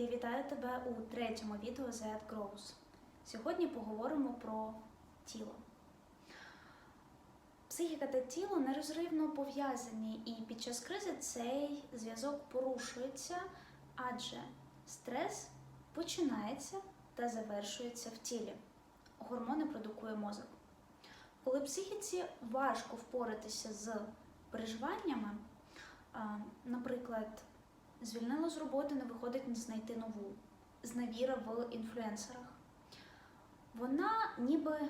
Я вітаю тебе у третьому відео Z Grows. Сьогодні поговоримо про тіло. Психіка та тіло нерозривно пов'язані, і під час кризи цей зв'язок порушується, адже стрес починається та завершується в тілі. Гормони продукує мозок. Коли психіці важко впоратися з переживаннями, наприклад, звільнила з роботи, не виходить знайти нову, зневіра в інфлюенсерах. Вона ніби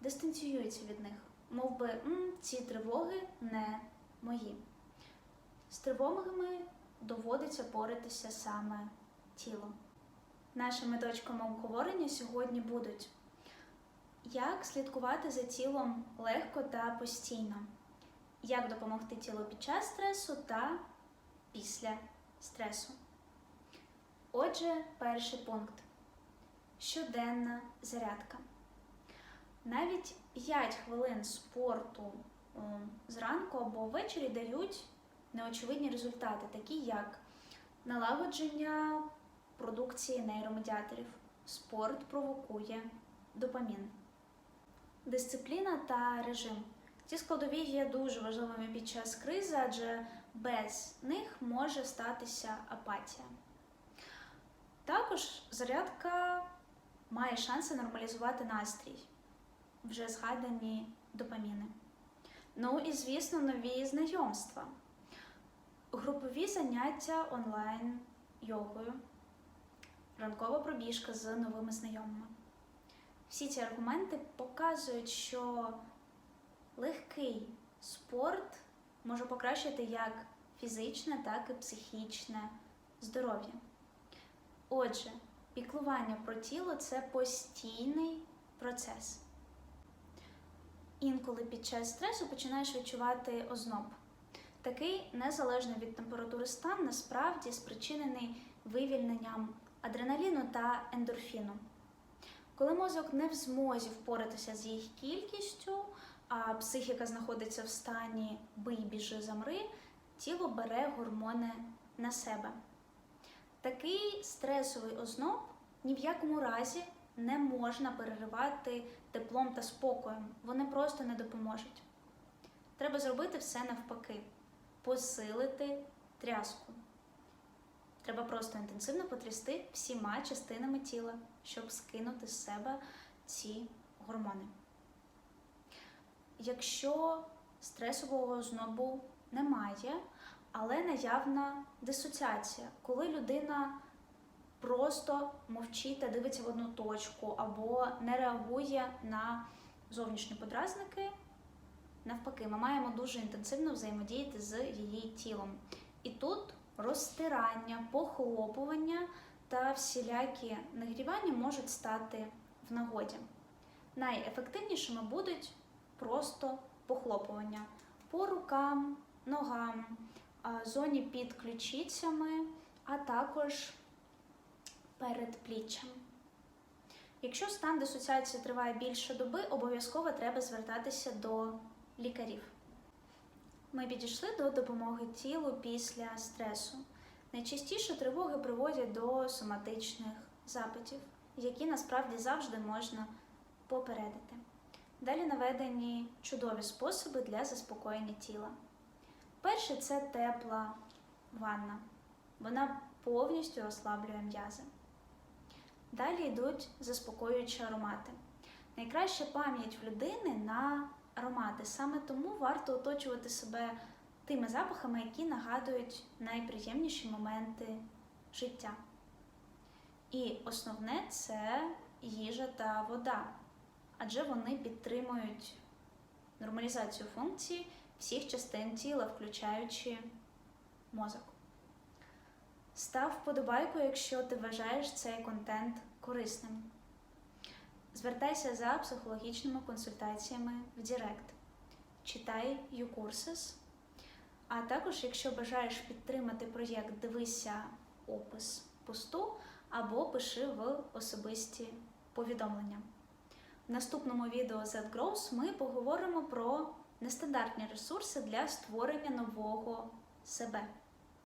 дистанціюється від них, мов би «М, ці тривоги не мої. З тривогами доводиться боротися саме тіло. Нашими точками обговорення сьогодні будуть як слідкувати за тілом легко та постійно, як допомогти тілу під час стресу та після стресу. Отже, перший пункт щоденна зарядка. Навіть 5 хвилин спорту зранку або ввечері дають неочевидні результати, такі як налагодження продукції нейромедіаторів. Спорт провокує допамін. Дисципліна та режим. Ці складові є дуже важливими під час кризи, адже без них може статися апатія. Також зарядка має шанси нормалізувати настрій, вже згадані допаміни. Ну і, звісно, нові знайомства, групові заняття онлайн йогою, ранкова пробіжка з новими знайомими. Всі ці аргументи показують, що легкий спорт може покращити як фізичне, так і психічне здоров'я. Отже, піклування про тіло це постійний процес. Інколи під час стресу починаєш відчувати озноб. Такий незалежно від температури стан насправді спричинений вивільненням адреналіну та ендорфіну. Коли мозок не в змозі впоратися з їх кількістю, а психіка знаходиться в стані бий, біжи, замри, тіло бере гормони на себе. Такий стресовий озноб ні в якому разі не можна переривати теплом та спокоєм. Вони просто не допоможуть. Треба зробити все навпаки, посилити тряску. Треба просто інтенсивно потрясти всіма частинами тіла, щоб скинути з себе ці гормони. Якщо стресового ознобу немає, але наявна дисоціація, коли людина просто мовчить та дивиться в одну точку або не реагує на зовнішні подразники, навпаки, ми маємо дуже інтенсивно взаємодіяти з її тілом. І тут розтирання, похлопування та всілякі нагрівання можуть стати в нагоді. Найефективнішими будуть просто похлопування по рукам, ногам, зоні під ключицями, а також перед пліччям. Якщо стан дисоціації триває більше доби, обов'язково треба звертатися до лікарів. Ми підійшли до допомоги тілу після стресу. Найчастіше тривоги приводять до соматичних запитів, які насправді завжди можна попередити. Далі наведені чудові способи для заспокоєння тіла. Перше це тепла ванна. Вона повністю розслаблює м'язи. Далі йдуть заспокоюючі аромати. Найкраща пам'ять в людини на аромати. Саме тому варто оточувати себе тими запахами, які нагадують найприємніші моменти життя. І основне це їжа та вода, адже вони підтримують нормалізацію функцій всіх частин тіла, включаючи мозок. Став вподобайку, якщо ти вважаєш цей контент корисним. Звертайся за психологічними консультаціями в Директ. Читай YouCourses. А також, якщо бажаєш підтримати проєкт, дивися опис посту або пиши в особисті повідомлення. Наступному відео Z Grows ми поговоримо про нестандартні ресурси для створення нового себе.